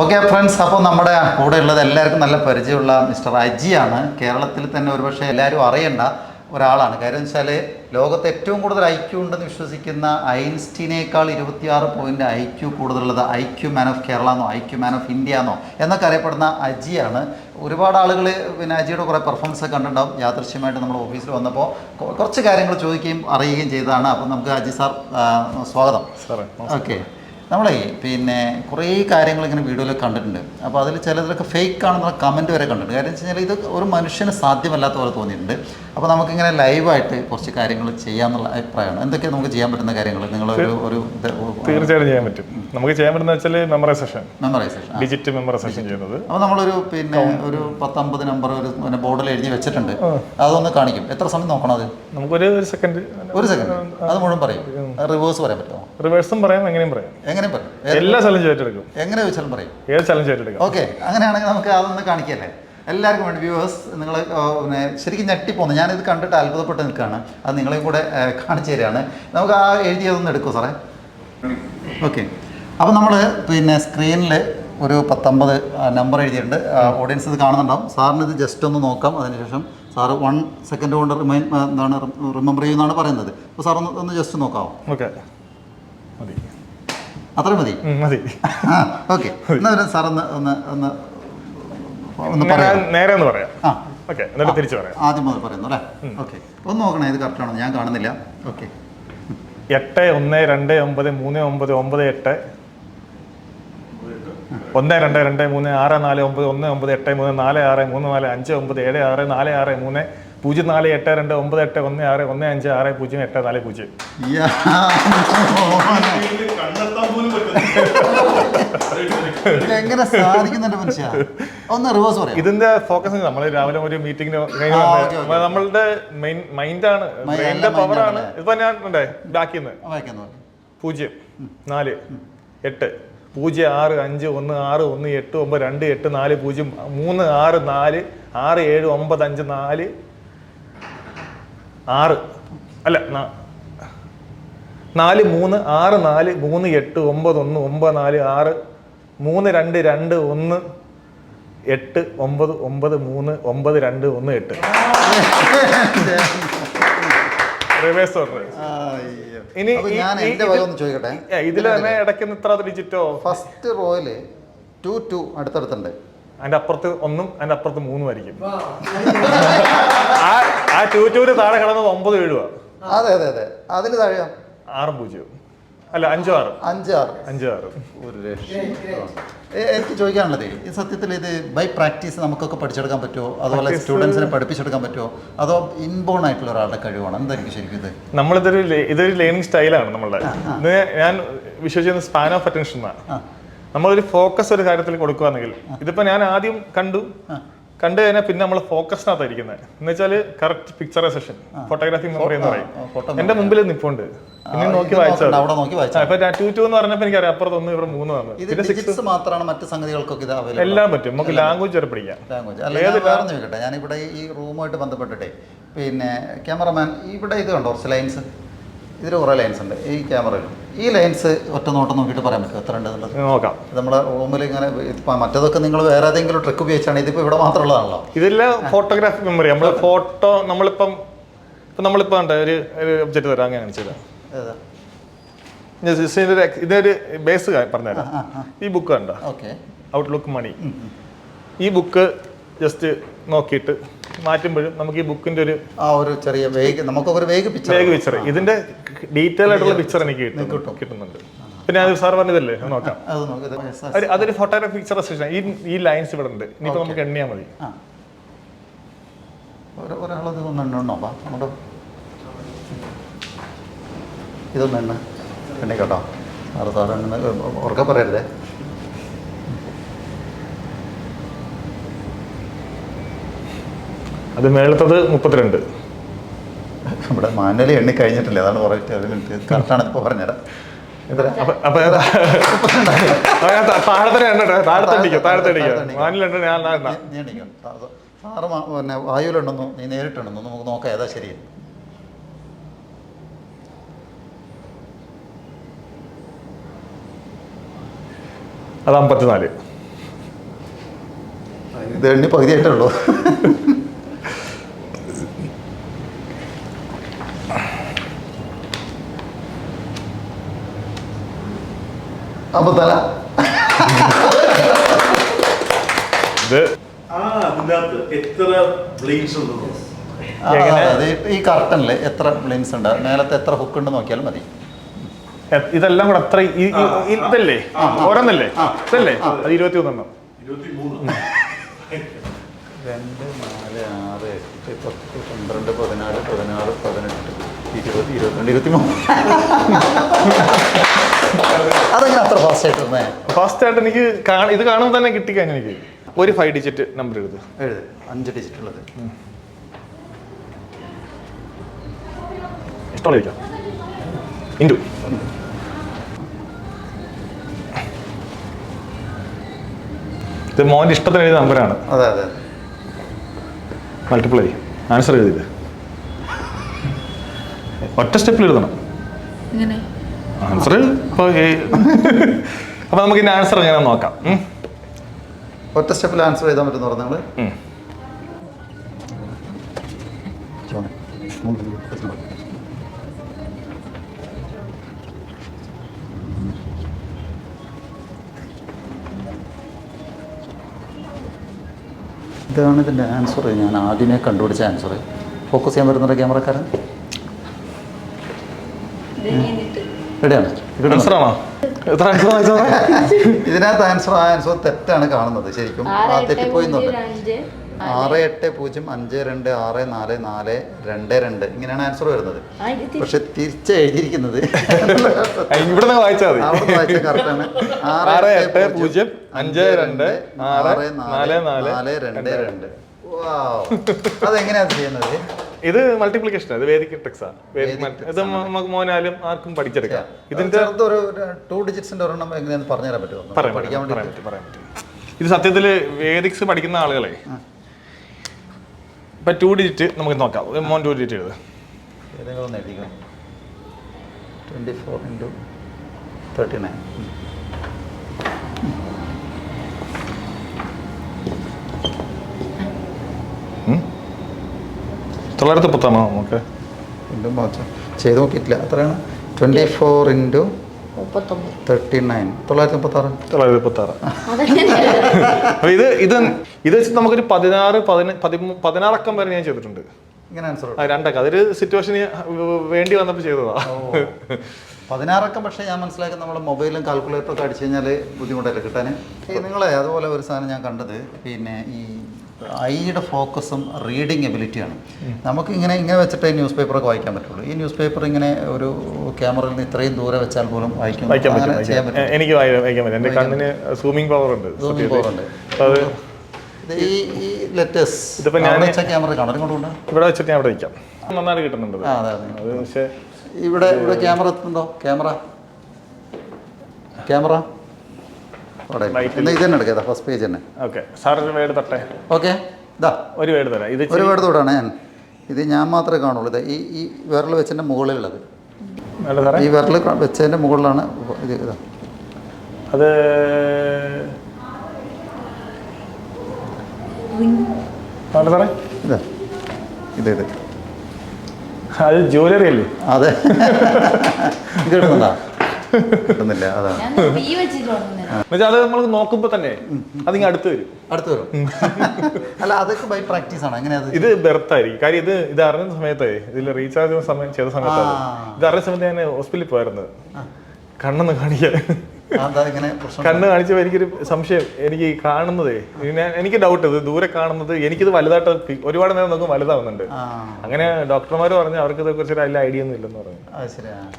Okay friends അപ്പോൾ നമ്മുടെ കൂടെ ഉള്ളത് എല്ലാവർക്കും നല്ല പരിചയമുള്ള മിസ്റ്റർ അജിയാണ് കേരളത്തിൽ തന്നെ ഒരുപക്ഷെ എല്ലാവരും അറിയേണ്ട ഒരാളാണ്. കാര്യം വെച്ചാൽ ലോകത്ത് ഏറ്റവും കൂടുതൽ ഐ ക്യു ഉണ്ടെന്ന് വിശ്വസിക്കുന്ന ഐൻസ്റ്റീനേക്കാൾ ഇരുപത്തിയാറ് പോയിന്റ് ഐ ക്യു കൂടുതലുള്ളത് I Q man of Kerala എന്നോ I Q man of India എന്നോ എന്നൊക്കെ അറിയപ്പെടുന്ന അജിയാണ് ഒരുപാട് ആളുകൾ പിന്നെ അജിയുടെ കുറേ പെർഫോമൻസ് ഒക്കെ കണ്ടിട്ടുണ്ടാവും. യാദൃശ്യമായിട്ട് നമ്മൾ ഓഫീസിൽ വന്നപ്പോൾ കുറച്ച് കാര്യങ്ങൾ ചോദിക്കുകയും അറിയുകയും ചെയ്തതാണ്. അപ്പം നമുക്ക് അജി സാർ സ്വാഗതം. സാറേ ഓക്കെ നമ്മളെ പിന്നെ കുറേ കാര്യങ്ങൾ ഇങ്ങനെ വീഡിയോയിൽ കണ്ടിട്ടുണ്ട്. അപ്പോൾ അതിൽ ചിലതിലൊക്കെ ഫേക്ക് ആണെന്നുള്ള കമന്റ് വരെ കണ്ടിട്ടുണ്ട്. കാര്യം വെച്ച് കഴിഞ്ഞാൽ ഇത് ഒരു മനുഷ്യന് സാധ്യമല്ലാത്ത പോലെ തോന്നിയിട്ടുണ്ട്. അപ്പോൾ നമുക്കിങ്ങനെ ലൈവായിട്ട് കുറച്ച് കാര്യങ്ങൾ ചെയ്യാമെന്നുള്ള അഭിപ്രായമാണ്. എന്തൊക്കെയാണ് നമുക്ക് ചെയ്യാൻ പറ്റുന്ന കാര്യങ്ങൾ? നിങ്ങളൊരു ഒരു തീർച്ചയായിട്ടും ചെയ്യാൻ പറ്റും. നമുക്ക് ചെയ്യാൻ പറ്റുന്ന വെച്ചാൽ മെമ്മറൈസേഷൻ മെമ്മറൈസേഷൻ ഡിജിറ്റ് മെമ്മറൈസേഷൻ ചെയ്യുന്നത്. അപ്പോൾ നമ്മളൊരു പിന്നെ ഒരു പത്തമ്പത് നമ്പർ ഒരു പിന്നെ ബോർഡിൽ എഴുതി വെച്ചിട്ടുണ്ട്. അതൊന്ന് കാണിക്കും. എത്ര സമയം നോക്കണം അത്? നമുക്കൊരു സെക്കൻഡ് ഒരു സെക്കൻഡ് അത് മുഴുവൻ പറയും. റിവേഴ്സ് പറയാൻ പറ്റുമോ? റിവേഴ്സും പറയാം എങ്ങനെയും പറയാം. എങ്ങനെയും പറയാം. എല്ലാ ചലഞ്ച് ഏറ്റെടുക്കും. എങ്ങനെ ചോദിച്ചാലും പറയും. ഏത് ചലഞ്ച് ഏറ്റെടുക്കും? ഓക്കെ അങ്ങനെയാണെങ്കിൽ നമുക്ക് അതൊന്ന് കാണിക്കല്ലേ? എല്ലാവർക്കും വേണ്ടി വ്യൂവേഴ്സ് നിങ്ങൾ പിന്നെ ശരിക്കും ഞെട്ടിപ്പോന്നു. ഞാനിത് കണ്ടിട്ട് അത്ഭുതപ്പെട്ട് നിൽക്കുകയാണ്. അത് നിങ്ങളെയും കൂടെ കാണിച്ചു തരികയാണ്. നമുക്ക് ആ എഴുതിയതൊന്ന് എടുക്കൂ സാറേ? ഓക്കെ. അപ്പോൾ നമ്മൾ പിന്നെ സ്ക്രീനിൽ ഒരു പത്തൊമ്പത് നമ്പർ എഴുതിയിട്ടുണ്ട്. ഓഡിയൻസ് ഇത് കാണുന്നുണ്ടാവും. സാറിന് ഇത് ജസ്റ്റ് ഒന്ന് നോക്കാം. അതിനുശേഷം സാറ് വൺ സെക്കൻഡ് കൊണ്ട് റിമൈൻ എന്താണ് റിമെമ്പർ ചെയ്യുന്നതാണ് പറയുന്നത്. അപ്പോൾ സാർ ഒന്ന് ഒന്ന് ജസ്റ്റ് നോക്കാമോ ഓക്കെ മതി. അത്രയും മതി? മതി. ഓക്കെ. എന്നാൽ സാർ ഒന്ന് ഒന്ന് ഒന്ന് ഒന്ന് പറയാം. നേരെ ഒന്ന് പറയാം. ആ. ഓക്കെ എന്നിട്ട് തിരിച്ചു പറയാം. ആദ്യം മുതൽ പറയുന്നു അല്ലേ? ഓക്കെ. ഒന്ന് നോക്കണേ ഇത് കറക്റ്റ് ആണോ? ഞാൻ കാണുന്നില്ല. ഓക്കെ. എട്ട് ഒന്ന് രണ്ട് ഒമ്പത് മൂന്ന് ഒമ്പത് ഒമ്പത് എട്ട്. ഒന്ന് രണ്ട് രണ്ട് മൂന്ന് ആറ് നാല് ഒമ്പത് ഒന്ന് ഒമ്പത് എട്ട് മൂന്ന് നാല് ആറ് മൂന്ന് നാല് അഞ്ച് ഒമ്പത് ഏഴ് ആറ് നാല് ആറ് മൂന്ന് പൂജ്യം നാല് എട്ട് രണ്ട് ഒമ്പത് എട്ട് ഒന്ന് ആറ് ഒന്ന് അഞ്ച് ആറ് പൂജ്യം എട്ട് നാല് പൂജ്യം. എങ്ങനെ സാധിക്കുന്നുണ്ട് മനുഷ്യ? ഒന്ന് റിവേഴ്സ് പറയാം ഇതിന്റെ ഫോക്കസ് നമ്മൾ രാവിലെ ഒരു മീറ്റിംഗിന്. നമ്മളുടെ മെയിൻ മൈൻഡാണ് ബ്രെയിനിന്റെ പവറാണ്? ഇപ്പൊ ഞാൻ ഉണ്ടേ വായിക്കുന്നു പൂജ്യം നാല് എട്ട് പൂജ്യം ആറ് അഞ്ച് ഒന്ന് ആറ് ഒന്ന് എട്ട് ഒമ്പത് രണ്ട് എട്ട് നാല് പൂജ്യം മൂന്ന് ആറ് നാല് ആറ് ഏഴ് ഒമ്പത് അഞ്ച് നാല് ആറ്. അല്ല നാല് മൂന്ന് ആറ് നാല് മൂന്ന് എട്ട് ഒമ്പത് ഒന്ന് ഒമ്പത് നാല് ആറ് മൂന്ന് രണ്ട് രണ്ട് ഒന്ന് എട്ട് ഒമ്പത് ഒമ്പത് മൂന്ന് ഒമ്പത് രണ്ട് ഒന്ന് എട്ട്. റിവേഴ്സ് ഓർഡർ ഇനി ഞാൻ എന്റെ ഒന്ന് ചോദിക്കട്ടെ? ഇതിൽ തന്നെ ഇടയ്ക്ക് ഇത്ര ഡിജിറ്റോ ഫസ്റ്റ് റോയിൽ ടു ടു അടുത്തടുത്തുണ്ട്. അതിന്റെ അപ്പുറത്ത് ഒന്നും അതിന്റെ അപ്പുറത്ത് മൂന്നും ആയിരിക്കും. ആ. ആ ടൂ ടൂര് താഴെ കിടന്നത് ഒമ്പത് ഏഴുവാ. അതെ അതെ അതെ. അതിന് താഴെ ആറും പൂജ്യവും. അല്ല അഞ്ചും ആറ്. അഞ്ച് ആറ്. അഞ്ചും ആറ്. ഒരു ലക്ഷം. എനിക്ക് ചോദിക്കാനുള്ളത് ഈ സത്യത്തിൽ ഇത് ബൈ പ്രാക്ടീസ് നമുക്കൊക്കെ പഠിച്ചെടുക്കാൻ പറ്റുമോ? അതുപോലെ Practice- സ്റ്റുഡൻസിനെ പഠിപ്പിച്ചെടുക്കാൻ പറ്റുമോ? അതോ ഇൻബോൺ ആയിട്ടുള്ള ഒരാളുടെ കഴിവാണ്? എന്തായിരിക്കും ശരിക്കും ഇത്? നമ്മളിതൊരു ലേ- ഇതൊരു ലേണിംഗ് സ്റ്റൈലാണ് നമ്മളുടെ. ഇത് ഞാൻ വിശ്വസിക്കുന്ന സ്പാൻ ഓഫ് അറ്റൻഷൻ എന്നാണ്. നമ്മളൊരു ഫോക്കസ് ഒരു കാര്യത്തിൽ കൊടുക്കുകയാണെങ്കിൽ ഇതിപ്പോ ഞാൻ ആദ്യം കണ്ടു. കണ്ടു കഴിഞ്ഞാൽ പിന്നെ നമ്മൾ ഫോക്കസിനകത്തായിരിക്കുന്നത് എന്ന് വെച്ചാൽ കറക്റ്റ് പിക്ചറൈസേഷൻ ഫോട്ടോഗ്രാഫി മെമ്മറി എന്ന് പറയും. എന്റെ മുമ്പിൽ നിപ്പുണ്ട്. ആ, നോക്കി വായിച്ചാൽ ടു ടു എന്ന് എനിക്കറിയാം അപ്പുറത്ത് ഒന്ന് ഇവിടെ മൂന്ന് വന്നു. പിന്നെ സിക്സ് മാത്രമാണ് മറ്റ് സംഗതികൾക്കൊക്കെ ഇത് എല്ലാം പറ്റും. നമുക്ക് ലാംഗ്വേജ് വരെ പഠിക്കാം. ലാംഗ്വേജ് ചോദിക്കട്ടെ. ഞാനിവിടെ ഈ റൂമായിട്ട് ബന്ധപ്പെട്ടിട്ടേ പിന്നെ ക്യാമറമാൻ ഇവിടെ ഇത് കണ്ടോ? ലൈൻസ് ഇതിൽ കുറേ ലൈൻസ് ഉണ്ട്. ഈ ക്യാമറയിൽ ഈ ലൈൻസ് ഒറ്റ നോട്ടം നോക്കിയിട്ട് പറയാൻ പറ്റും എത്ര ഉണ്ട് എന്നുള്ളത്? നോക്കാം. നമ്മുടെ റൂമിൽ ഇങ്ങനെ ഇപ്പൊ മറ്റേതൊക്കെ നിങ്ങൾ വേറെ ഏതെങ്കിലും ട്രിക്ക് ഉപയോഗിച്ചാണ് ഇതിപ്പോൾ ഇവിടെ മാത്രമുള്ളതാണല്ലോ. ഇതെല്ലാം ഫോട്ടോഗ്രാഫി മെമ്മറി നമ്മൾ ഫോട്ടോ നമ്മളിപ്പം ഇപ്പം നമ്മളിപ്പോൾ ഉണ്ട് ഒരു ഒരു ഒബ്ജക്റ്റ് തരാം അങ്ങനെ കാണിച്ചു തരാം. ഇതൊരു ബേസ് പറഞ്ഞുതരാം. ഈ ബുക്ക് കണ്ടോ? ഓക്കെ ഔട്ട്ലുക്ക് മണി ഈ ബുക്ക് ജസ്റ്റ് നോക്കിയിട്ട് മാറ്റുമ്പോഴും നമുക്ക് ഈ ബുക്കിന്റെ ഒരു ആ ഒരു ചെറിയ വേഗ് നമുക്കൊക്കെ ഒരു വേഗ് പിക്ചർ വേഗ പിക്ചർ ഇതിന്റെ ഡീറ്റെയിൽ ആയിട്ടുള്ള പിക്ചർ എനിക്ക് കിട്ടും കിട്ടും. കിട്ടുന്നുണ്ട്. പിന്നെ അത് സാർ പറഞ്ഞതല്ലേ? നോക്കാം. അതൊരു ഫോട്ടോഗ്രാഫി പിക്ചർ ഈ ഈ ലൈൻസ് ഇവിടെ ഉണ്ട്. ഇനിയിപ്പോൾ നമുക്ക് എണ്ണിയാൽ മതി. ഇതൊന്നെണ്ണ ഒരാളത് എണ്ണോ കേട്ടോ സാറ് സാറ് ഉറക്കെ പറയരുതേ. അത് മേളത്തത് മുപ്പത്തിരണ്ട്. ഇവിടെ മാനലി എണ്ണി കഴിഞ്ഞിട്ടില്ല? അതാണ് പറഞ്ഞിട്ട് മിനിറ്റ് കറക്റ്റാണ് ഇപ്പോൾ പറഞ്ഞുതരാം. എത്ര അപ്പൊ അപ്പൊ ഏതാ? ആ, ഞാൻ താ- താഴത്തെ എണ്ണട്ടെ താഴത്തെ അടിക്കും താഴത്തെ അടിക്കും. ഞാൻ നീ സാറ് പിന്നെ വായുവിലുണ്ടെന്നോ? നീ നേരിട്ടുണ്ടെന്നോ? നമുക്ക് നോക്കാം ഏതാ ശരി. അത് അമ്പത്തിനാല്. ഇത് എണ്ണി പകുതിയായിട്ടേ അപ്പൊ തല. ഇത് ഈ കർട്ടനിൽ എത്ര ബ്ലീൻസ് ഉണ്ട്? മേലത്തെ എത്ര ഹുക്ക് ഉണ്ട് നോക്കിയാലും മതി. ഇതെല്ലാം കൂടെ അത്ര ഇതല്ലേ? ഓരോന്നല്ലേ? ഇതല്ലേ? അത് ഇരുപത്തി മൂന്നെണ്ണം രണ്ട് നാല് ആറ് എട്ട് പത്ത് പന്ത്രണ്ട് പതിനാല് ഇരുപത് ഇരുപത്തിരണ്ട് ഇരുപത്തിമൂന്ന്. അതെങ്ങനെ അത്ര ഫാസ്റ്റ് ആയിട്ട് വന്നേ? ഫസ്റ്റ് ആയിട്ട് എനിക്ക് ഇത് കാണുമ്പോൾ തന്നെ കിട്ടിക്കഴിഞ്ഞു എനിക്ക് ഒരു ഫൈവ് ഡിജിറ്റ് നമ്പർ എഴുത് എഴുത്. അഞ്ച് ഡിജിറ്റ് ഉള്ളത്. ഇഷ്ടമുള്ള ചോദിക്കാം ഇൻഡു. ഇത് മോന്റെ ഇഷ്ടത്തിന് എഴുതിയ നമ്പറാണ് അതെ അതെ മൾട്ടിപ്ലൈ ആൻസർ എഴുതിയത്. ഒറ്റ സ്റ്റെപ്പിൽ എഴുതണം. ആൻസർ അപ്പൊ അപ്പോൾ നമുക്ക് ഇനി ആൻസർ എങ്ങനെ നോക്കാം. ഒറ്റ സ്റ്റെപ്പിൽ ആൻസർ എഴുതാൻ പറ്റുന്ന പറഞ്ഞു നിങ്ങൾ ഉം. ഇതാണ് ഇതിന്റെ ആൻസർ ഞാൻ ആദ്യമേ കണ്ടുപിടിച്ച ആൻസർ ഫോക്കസ് ചെയ്യാൻ പറ്റുന്ന ക്യാമറക്കാരൻ റെഡിയാണ്. ഇതിനകത്ത് ആൻസർ ആ ആൻസർ തെറ്റാണ് കാണുന്നത് ശരിക്കും. ആ തെറ്റിപ്പോയിന്നുണ്ട് ആറ് എട്ട് പൂജ്യം അഞ്ച് രണ്ട് ആറ് നാല് നാല് രണ്ട് രണ്ട്. ഇങ്ങനെയാണ് ആൻസർ വരുന്നത്. പക്ഷെ തിരിച്ച് എഴുതിയിരിക്കുന്നത്. ഇവിടെ വായിച്ചാൽ മതി. അവിടെ വായിച്ച കറക്റ്റാണ് ആറ് എട്ട് പൂജ്യം അഞ്ച് രണ്ട് ആറ് നാല് നാല് നാല് രണ്ട് രണ്ട്. അതെങ്ങനെയാണ് ചെയ്യുന്നത്? ഇത് മൾട്ടിപ്ലിക്കേഷൻ ഇത് വേദിക് ടെക്സാ ആണ് മൾട്ടി- ഇത് നമുക്ക് മോനാലും ആർക്കും പഠിച്ചെടുക്കാം. ഇതിന്റെ ഒരു ടു ഡിജിറ്റ്സിന്റെ ഒരെണ്ണം എങ്ങനെയാന്ന് പറഞ്ഞുതരാൻ പറ്റുമോ? പറയാൻ പറ്റും, പറയാൻ പറ്റും. ഇത് സത്യത്തിൽ വേദിക്സ് പഠിക്കുന്ന ആളുകളെ ഇപ്പൊ ടു ഡിജിറ്റ് നമുക്ക് നോക്കാം. മോൻ ടു ഡിജിറ്റ് എഴുത്. ഏതെങ്കിലും ഒന്ന് എഴുതിക്കണം twenty four into thirty nine തൊള്ളായിരത്തി പത്താണോ? നമുക്ക് വീണ്ടും വാച്ച് ചെയ്ത് നോക്കിയിട്ടില്ല. അത്രയാണ് ട്വന്റി ഫോർ ഇന്റു മുപ്പത്തൊമ്പത്. തേർട്ടി നയൻ തൊള്ളായിരത്തി മുപ്പത്താറ് തൊള്ളായിരത്തി പത്താറ്. അതെങ്ങനെയാ ഇത് ഇത് ഇത് വെച്ച് നമുക്കൊരു പതിനാറ് പതിന പതിമൂ പതിനാറക്കം വരെ ഞാൻ ചെയ്തിട്ടുണ്ട്. ഇങ്ങനെ ആൻസർ രണ്ടക്കം. അതൊരു സിറ്റുവേഷന് വേണ്ടി വന്നപ്പോൾ ചെയ്തതാ. പതിനാറക്കം പക്ഷേ ഞാൻ മനസ്സിലാക്കി നമ്മൾ മൊബൈലും കാൽക്കുലേറ്ററൊക്കെ അടിച്ചു കഴിഞ്ഞാൽ ബുദ്ധിമുട്ടല്ലേ കിട്ടാൻ ഈ നിങ്ങളെ അതുപോലെ ഒരു സാധനം ഞാൻ കണ്ടത് പിന്നെ ഈ ഐയുടെ ഫോക്കസും റീഡിങ് എബിലിറ്റിയാണ്. നമുക്ക് ഇങ്ങനെ ഇങ്ങനെ വെച്ചിട്ടേ ന്യൂസ് പേപ്പറൊക്കെ വായിക്കാൻ പറ്റുള്ളൂ. ഈ ന്യൂസ് പേപ്പർ ഇങ്ങനെ ഒരു ക്യാമറയിൽ നിന്ന് ഇത്രയും ദൂരെ വെച്ചാൽ പോലും വായിക്കും എനിക്ക് വായിക്കാൻ പറ്റും. എന്റെ കണ്ണിന് സൂമിങ് പവർ ഉണ്ട്. ഉണ്ട്. ഈ ഈ ലെറ്റേഴ്സ് വെച്ച ക്യാമറ കാണാൻ ഇവിടെ വെച്ചിട്ട് ഞാൻ അവിടെ വയ്ക്കാം. നന്നായിട്ട് കിട്ടുന്നുണ്ട് അതെ അതെ. അത് പക്ഷേ ഇവിടെ ഇവിടെ ക്യാമറ എത്തുന്നുണ്ടോ? ക്യാമറ. ക്യാമറ. ഇത് തന്നെ എടുക്കാം ഫസ്റ്റ് പേജ് തന്നെ. ഓക്കെ സാർ ഒരു വേർഡ് തട്ടെ. ഓക്കെ ഇതാ. ഒരു വേർഡ് തരാം. ഇത് ഒരു വേർഡ് തൊടാണ് ഞാൻ. ഇത് ഞാൻ മാത്രമേ കാണുള്ളൂ. ഇത് ഈ ഈ വിരൽ വെച്ചതിന്റെ മുകളിലുള്ളത്. ഈ വിരൽ വെച്ചതിന്റെ മുകളിലാണ് ഇത് ഇതാ. അത് സാറേ ഇതാ. ഇത് ഇത്. അത് ജ്വല്ലറി അല്ലേ? അതെ. കിട്ടുന്നുണ്ടോ കിട്ടുന്നില്ല അതാണ്. എന്നുവെച്ചാൽ അത് നമ്മൾ നോക്കുമ്പോൾ തന്നെ അതിങ്ങ് അടുത്ത് വരും. അടുത്ത് വരും. അല്ല അതൊക്കെ ബൈ പ്രാക്ടീസ് ആണ്. അങ്ങനെ അത്? ഇത് ബെർത്ത് ആയിരിക്കും കാര്യം ഇത് ഇത് അറിഞ്ഞ സമയത്ത് ഇതിൽ റീചാർജ് സമയം ചെയ്ത സമയത്ത് ആ. ഇത് അറിഞ്ഞ സമയത്ത് ഞാൻ ഹോസ്പിറ്റലിൽ പോയിരുന്നത് കണ്ണെന്ന് കാണിക്കാൻ. കണ്ണ് കാണിച്ചപ്പോൾ എനിക്കൊരു സംശയം. എനിക്ക് ഈ കാണുന്നതേ ഞാൻ എനിക്ക് ഡൗട്ട് ഇത് ദൂരെ കാണുന്നത് എനിക്കിത് വലുതായിട്ട് ഒരുപാട് നേരം നോക്കും വലുതാവുന്നുണ്ട്. അങ്ങനെ ഡോക്ടർമാർ പറഞ്ഞു അവർക്ക് ഇതേ കുറിച്ച് വലിയ ഐഡിയ ഒന്നും ഇല്ലെന്ന് പറഞ്ഞു.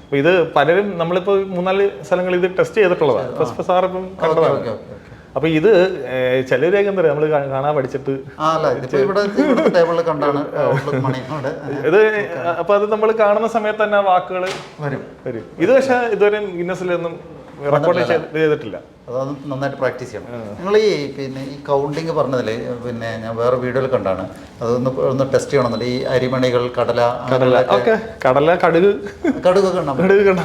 അപ്പൊ ഇത് പലരും നമ്മളിപ്പോ മൂന്നാൽ സ്ഥലങ്ങളിൽ ഇത് ടെസ്റ്റ് ചെയ്തിട്ടുള്ളതാണ് ഫസ്റ്റ് സാർ ഇപ്പം കണ്ടതാണ്. അപ്പൊ ഇത് ചിലരൊക്കെ എന്താ നമ്മൾ കാണാൻ പഠിച്ചിട്ട് ഇത് അപ്പൊ അത് നമ്മൾ കാണുന്ന സമയത്ത് തന്നെ വാക്കുകൾ വരും. വരും. ഇത് പക്ഷെ ഇതുവരെ ഗിന്നസിലൊന്നും റെക്കോർഡ് ചെയ്തിട്ടില്ല. അതൊന്ന് നന്നായിട്ട് പ്രാക്ടീസ് ചെയ്യണം. നിങ്ങൾ ഈ പിന്നെ ഈ കൗണ്ടിങ് പറഞ്ഞതിൽ പിന്നെ ഞാൻ വേറെ വീഡിയോയിൽ കണ്ടാണ്. അതൊന്ന് ഒന്ന് ടെസ്റ്റ് ചെയ്യണമെന്നില്ല ഈ അരിമണികൾ കടല കടല. ഓക്കെ. കടല കടുക്. കടുക് കണ്ടാൻ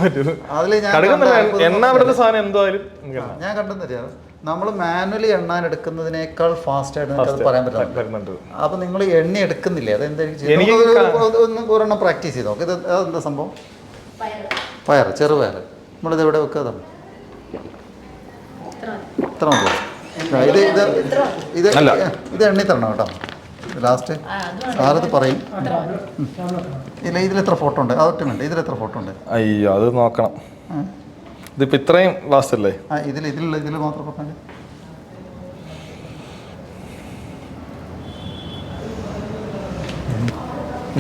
പറ്റും. അതിൽ ഞാൻ കടുക് എണ്ണ അവിടുത്തെ സാധനം എന്തായാലും ഞാൻ കണ്ടെന്ന് അറിയാം നമ്മൾ മാനുവലി എണ്ണാൻ എടുക്കുന്നതിനേക്കാൾ ഫാസ്റ്റ് ആയിട്ട് അത് പറയാൻ പറ്റുന്നുണ്ട് അപ്പൊ നിങ്ങൾ എണ്ണി എടുക്കുന്നില്ല? ഒരെണ്ണം പ്രാക്ടീസ് ചെയ്ത് നോക്ക്. ഇത് അതെന്താ സംഭവം? പയർ ചെറുപയർ നമ്മളിത് എവിടെ വെക്കാതാണ് ഇത്ര മതി? ഇത് ഇത് ഇത് അല്ല. ഇത് എണ്ണി തരണം കേട്ടോ. ലാസ്റ്റ് സാറത് പറയും. ഇല്ല ഇതിൽ എത്ര ഫോട്ടോ ഉണ്ട്? അതൊറ്റ ഉണ്ട് ഇതിൽ എത്ര ഫോട്ടോ ഉണ്ട്? അയ്യോ അത് നോക്കണം. ഇതിപ്പോ ഇത്രയും ലാസ്റ്റ് അല്ലേ? ആ ഇതിൽ ഇതിലുള്ള ഇതിൽ മാത്രം പറഞ്ഞാൽ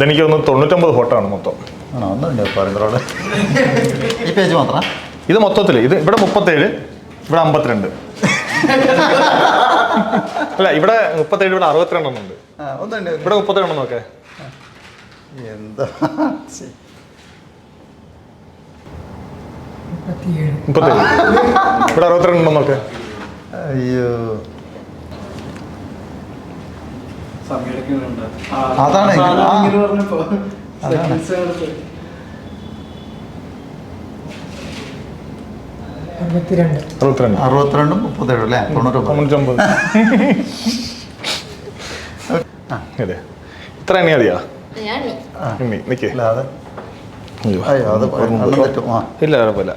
എനിക്ക് ഒന്ന് തൊണ്ണൂറ്റൊമ്പത് ഫോട്ടോ ആണ് മൊത്തം. ഈ പേജ് മാത്രം? ഇത് മൊത്തത്തിൽ ഇത് ഇവിടെ മുപ്പത്തേഴ് ഇവിടെ അമ്പത്തിരണ്ട്. അല്ല ഇവിടെ മുപ്പത്തേഴ് ഇവിടെ അറുപത്തിരണ്ടെണ്ണം ഉണ്ട്. ഇവിടെ ഒന്നുണ്ട് ഇവിടെ മുപ്പത്തേഴെണ്ണം നോക്കേ. എന്താ. മുപ്പത്തേഴ് ഇവിടെ അറുപത്തിരണ്ടെണ്ണം നോക്കേ. അയ്യോ. അതാണ്. അതാണ്. അറുപത്തിരണ്ട്. അറുപത്തിരണ്ട്. മുപ്പത്തേഴും അല്ലേ? തൊണ്ണൂറ്റൊമ്പത്. അതെ. ഇത്ര എണ്ണ. മതിയാ നിക്ക്. ഇല്ല കുഴപ്പമില്ല.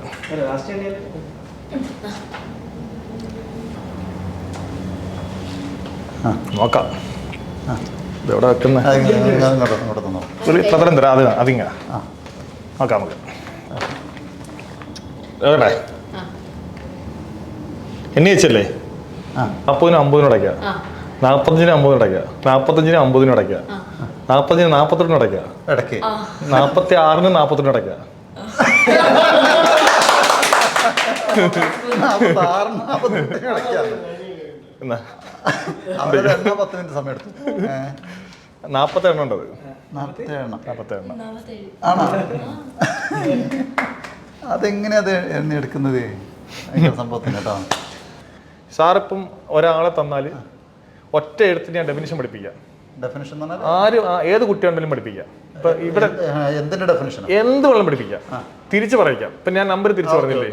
നോക്കാം. ഇത് എവിടെ വെക്കുന്ന? അത് ഇങ്ങ- ഇങ്ങ- ഇങ്ങോട്ട് ഇങ്ങോട്ട് തന്നോ ഒരു പത്രം തരാം അത് അതിങ്ങ. ആ. നോക്കാം നമുക്ക്. എവിടെ ആ. എണ്ണി വെച്ചല്ലേ ആ. നാൽപ്പതിനും അമ്പതിനും അടയ്ക്കുക നാൽപ്പത്തഞ്ചിന് അമ്പതിനും അടയ്ക്കുക നാൽപ്പത്തഞ്ചിന് അമ്പതിനും അടയ്ക്കുക ആ. നാൽപ്പത്തഞ്ചിന് നാൽപ്പത്തെട്ടിനും അടയ്ക്കുക ഇടയ്ക്ക്. നാപ്പത്തി നാൽപ്പത്തി ആറിന് നാൽപ്പത്തിനും അടയ്ക്കുക അവരൊരു എണ്ണ ഉണ്ടത്. അത് എടുക്കുന്നത്? സംഭവത്തിന് കേട്ടോ. സാറിപ്പം ഒരാളെ തന്നാൽ ഒറ്റ എഴുത്തിന് ഞാൻ ഡെഫിനിഷൻ പഠിപ്പിക്കാം. ഡെഫിനിഷൻ എന്ന് പറഞ്ഞാൽ ആരും ആ- ഏത് കുട്ടിയാണെങ്കിലും പഠിപ്പിക്കാം. ഇപ്പൊ ഇവിടെ എന്തിന്റെ ഡെഫിനിഷൻ എന്ത് വേണം പഠിപ്പിക്കാം. തിരിച്ചു പറയിക്കാം. ഇപ്പൊ ഞാൻ നമ്പർ തിരിച്ചു പറഞ്ഞില്ലേ?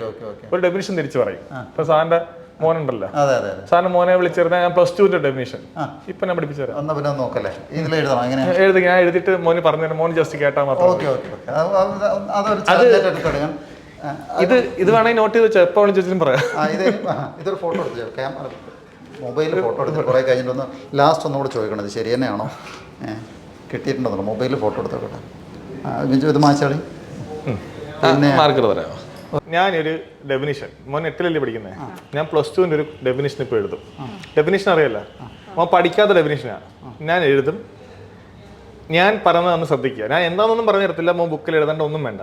ഒരു ഡെഫിനിഷൻ തിരിച്ചു പറയും. ഇപ്പൊ സാറിന്റെ മോനുണ്ടല്ലോ. സാറിന് മോനെ വിളിച്ചിരുന്ന ഞാൻ പ്ലസ് ടുവിന്റെ ഡെഫിനിഷൻ. ഇപ്പൊ ഞാൻ പഠിപ്പിച്ചു തരാം. എന്നാ പിന്നെ ഒന്ന് നോക്കല്ലേ? ഇതിൽ എഴുതണം എങ്ങനെ? എഴുതി ഞാൻ എഴുതിയിട്ട് മോന് പറഞ്ഞു മോന് ജസ്റ്റ് കേട്ടാൽ മാത്രം ഇത് ഇത് വേണമെങ്കിൽ നോട്ട് ചെയ്ത് വെച്ചാൽ എപ്പോൾ ചോദിച്ചാലും പറയാം. ഇത് ഇതൊരു ഫോട്ടോ എടുത്തു? ക്യാമറ മൊബൈൽ ഫോട്ടോ എടുത്ത്? കുറേ കഴിഞ്ഞിട്ടൊന്ന് ലാസ്റ്റ് ഒന്നുകൂടെ ചോദിക്കണം? ഇത് ശരി തന്നെയാണോ കിട്ടിയിട്ടുണ്ടോ മൊബൈലിൽ ഫോട്ടോ എടുത്തോട്ടെ ആ ഇത് മാച്ചാളി? പിന്നെ മാർക്കർ ഞാനൊരു ഡെഫിനിഷൻ മോൻ എട്ടിലല്ലേ പഠിക്കുന്നത് ഞാൻ പ്ലസ് ടുവിന്റെ ഒരു ഡെഫിനിഷൻ ഇപ്പോൾ എഴുതും. ഡെഫിനിഷൻ അറിയല്ല? മോൻ പഠിക്കാത്ത ഡെഫിനിഷനാണ് ഞാൻ എഴുതും. ഞാൻ പറഞ്ഞതെന്ന് ശ്രദ്ധിക്കുക. ഞാൻ എന്താണെന്നൊന്നും പറഞ്ഞു തരത്തില്ല. മോൻ ബുക്കിൽ എഴുതേണ്ട ഒന്നും വേണ്ട.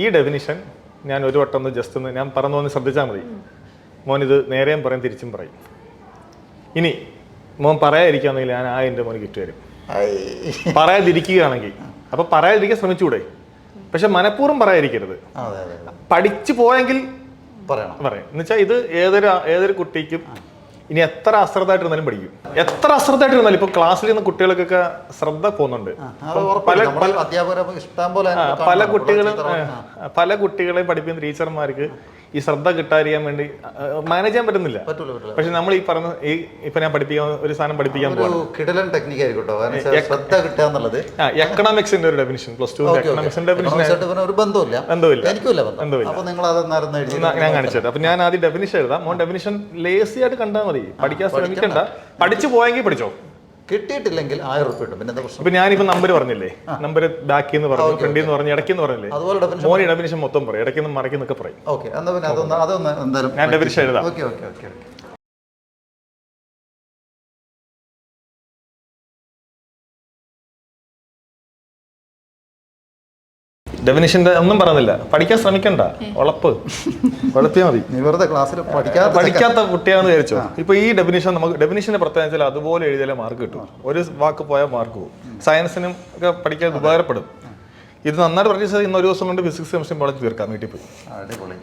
ഈ ഡെഫിനിഷൻ ഞാൻ ഒരു വട്ടം ഒന്ന് ജസ്റ്റ് ഒന്ന് ഞാൻ പറഞ്ഞു ഒന്ന് ശ്രദ്ധിച്ചാൽ മതി. മോൻ ഇത് നേരെയും പറയും തിരിച്ചും പറയും. ഇനി മോൻ പറയാതിരിക്കുകയാണെങ്കിൽ ഞാൻ ആ എന്റെ മോന് തരും. പറയാതിരിക്കുകയാണെങ്കിൽ അപ്പൊ പറയാതിരിക്കാൻ ശ്രമിച്ചുകൂടെ പക്ഷെ മനഃപൂർവം പറയാതിരിക്കരുത്. അതെ അതെ അതെ. പഠിച്ചു പോയെങ്കിൽ പറയണം. പറയാം. എന്നുവെച്ചാൽ ഇത് ഏതൊരു ഏതൊരു കുട്ടിക്കും ഇനി എത്ര അശ്രദ്ധമായിട്ടിരുന്നാലും പഠിക്കും. എത്ര അശ്രദ്ധമായിട്ടിരുന്നാലും ഇപ്പൊ ക്ലാസ്സിൽ നിന്ന് കുട്ടികൾക്കൊക്കെ ശ്രദ്ധ പോകുന്നുണ്ട്. പല പോലെ കുട്ടികളും പല കുട്ടികളെയും പഠിപ്പിക്കുന്ന ടീച്ചർമാർക്ക് ഈ ശ്രദ്ധ കിട്ടാതിരിക്കാൻ വേണ്ടി മാനേജ് ചെയ്യാൻ പറ്റുന്നില്ല. പക്ഷെ നമ്മൾ ഈ പറഞ്ഞ ഈ ഇപ്പൊ ഞാൻ പഠിപ്പിക്കാൻ ഒരു സാധനം പഠിപ്പിക്കാൻ കിടലൻ ടെക്നിക്ക് ആയിരിക്കും ശ്രദ്ധ കിട്ടുക എന്നുള്ളത്. എക്കണോമിക്സിന്റെ ഒരു ഡെഫിനിഷൻ പ്ലസ് ടു എക്കണോമിക്സിന്റെ ഡെഫിനിഷൻ ഒരു ബന്ധമില്ല ബന്ധമില്ല. എനിക്കുമില്ല ബന്ധം. ബന്ധമില്ല. അപ്പൊ നിങ്ങൾ എഴുതി ഞാൻ കാണിച്ചത് അപ്പൊ ഞാൻ ആദ്യം ഡെഫിനിഷൻ എഴുതാം. മോൻ ഡെഫിനിഷൻ ലേസി ആയിട്ട് കണ്ടാൽ മതി. പഠിക്കാൻ ശ്രമിക്കണ്ട. പഠിച്ചു പോയെങ്കിൽ പഠിച്ചോ? കിട്ടിയിട്ടില്ലെങ്കിൽ ആയിരം റുപ്യ കിട്ടും. പിന്നെ പ്രശ്നം? ഇപ്പൊ ഞാനിപ്പോ നമ്പർ പറഞ്ഞില്ലേ? നമ്പർ ബാക്കി എന്ന് പറഞ്ഞു ഫ്രണ്ടി എന്ന് പറഞ്ഞു ഇടയ്ക്ക് പറഞ്ഞില്ലേ? അതുപോലെ ഡെഫിനിഷൻ ഡെഫിനിഷൻ മൊത്തം പറയും ഇടയ്ക്ക് നിന്ന് മറക്കുന്നൊക്കെ പറയും. ഓക്കെ എന്നാ പിന്നെ അതൊന്ന് അതൊന്ന് എന്തായാലും ഞാൻ ഡെഫിനിഷൻ എഴുതാം. Okay okay okay. ഡെഫിനിഷന്റെ ഒന്നും പറഞ്ഞില്ല പഠിക്കാൻ ശ്രമിക്കണ്ട. ഉളപ്പ്. ഉഴപ്പിയാ മതി. നീ വെറുതെ ക്ലാസ്സിൽ പഠിക്കാത്ത പഠിക്കാത്ത കുട്ടിയാണെന്ന് വിചാരിച്ചു? ഇപ്പൊ ഈ ഡെഫിനിഷൻ നമുക്ക് ഡെഫിനിഷന്റെ പ്രത്യേകത വെച്ചാൽ അതുപോലെ എഴുതിയാലേ മാർക്ക് കിട്ടും. ഒരു വാക്ക് പോയാൽ മാർക്ക് പോകും. സയൻസിനും ഒക്കെ പഠിക്കാൻ ഇത് ഉപകാരപ്പെടും ഇത് നന്നായിട്ട് പഠിച്ചാൽ ഇന്ന് ഒരു ദിവസം കൊണ്ട് ഫിസിക്സ് കെമിസ്ട്രി കോളേജ് തീർക്കാം. വീട്ടിൽ പോയി.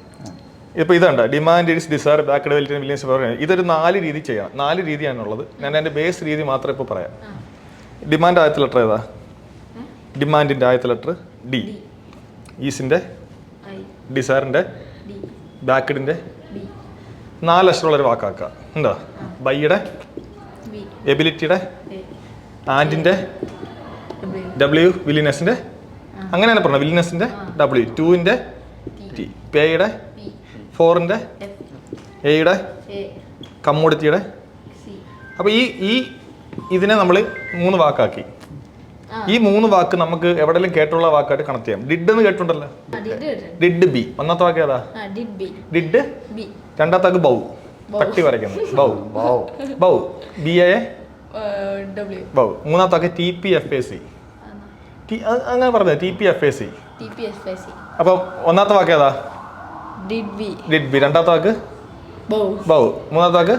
ഇപ്പൊ ഇതുണ്ട് demand is desire back development villains പറയുന്നത് ഇതൊരു നാല് രീതി ചെയ്യാം. നാല് രീതിയാണുള്ളത്. ഞാൻ എന്റെ ബേസ് രീതി മാത്രം ഇപ്പോൾ പറയാം. ഡിമാൻഡ് ആദ്യത്തെ ലെറ്റർ ഏതാ? ഡിമാൻഡിന്റെ ആദ്യത്തെ ലെറ്റർ ഡി ഈസിന്റെ ഡിസയറിന്റെ ബാക്കിഡിന്റെ നാല് അക്ഷരമുള്ള ഒരു വാക്കാക്കുക. എന്താ? ബൈയുടെ എബിലിറ്റിയുടെ എ. ആൻഡിന്റെ ഡബ്ല്യു. വില്ലിനെസിന്റെ അങ്ങനെയാണ് പറഞ്ഞത്. പറഞ്ഞു വില്ലിനെസിന്റെ ഡബ്ല്യു. ടുവിന്റെ ടി. പേയുടെ ഫോറിന്റെ എയുടെ കമ്മോഡിറ്റിയുടെ അപ്പോൾ ഈ ഈ ഇതിനെ നമ്മൾ മൂന്ന് വാക്കാക്കി. ഈ മൂന്ന് വാക്ക് നമുക്ക് എവിടെയെങ്കിലും കേട്ടുള്ള വാക്കായിട്ട് കണക്ട് ചെയ്യാം. ഡിഡ് എന്ന് കേട്ടിട്ടുണ്ടല്ലോ? ഡിഡ് ബി ഒന്നാമത്തെ വാക്ക് ഏതാ? ആ ഡിഡ് ബി ഡിഡ് ബി രണ്ടാമത്തെ വാക്ക് ബൗ. പട്ടി വരയ്ക്കുന്നു bow. Bow. B. A W bow. മൂന്നാമത്തെ വാക്ക് T P F A C T അങ്ങനെ പറഞ്ഞത് T P F A C അപ്പൊ ഒന്നാമത്തെ വാക്ക് ഏതാ? ഡിഡ് ബി ഡിഡ് ബി രണ്ടാമത്തെ വാക്ക്? ബൗ. ബൗ. മൂന്നാമത്തെ വാക്ക്?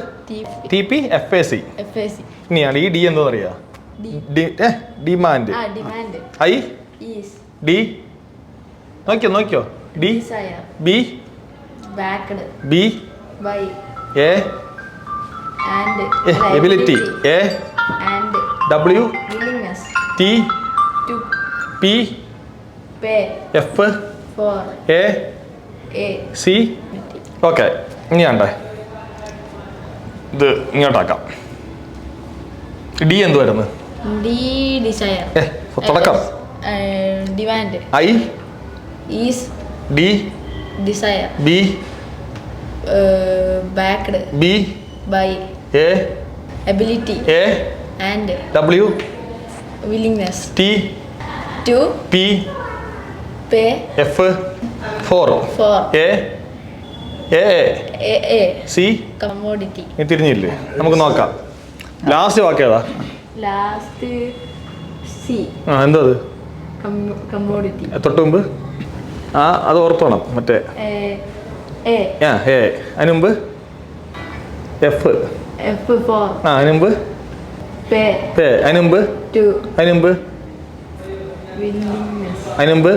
T P F A C F A C ഇനിയാണ് ഈ ഡി എന്തോന്ന് അറിയാ D D A demand I D നോക്കിയോ നോക്കിയോ D B B A ability A W T P F A C okay ഇനി ആണ്ടേ ഇത് ഇങ്ങോട്ടാക്കാം. ഡി എന്ത് വരുന്നത് ഡി ഡിസയർ. തുടക്കം. Demand. I. Is D. Desire. B. Backed. B. By. A. Ability. A. And. W. Willingness T. To. P. Pay. F. For. For. A. C. Commodity. തിരിഞ്ഞില്ലേ? നമുക്ക് നോക്കാം. Last വാക്കേതാ? Last C ആ എന്താ അത്? Commodity തൊട്ട് മുമ്പ്? ആ അത് ഓർത്തോണം മറ്റേ. ആ ഏ അതിന് മുമ്പ്? എഫ് എഫ് ഫോർ ആ അതിന് മുമ്പ്? പേ. പേ. അതിന് മുമ്പ്? ടു അതിന് മുമ്പ്? വില്ലിംഗ്നെസ് അതിന് മുമ്പ്?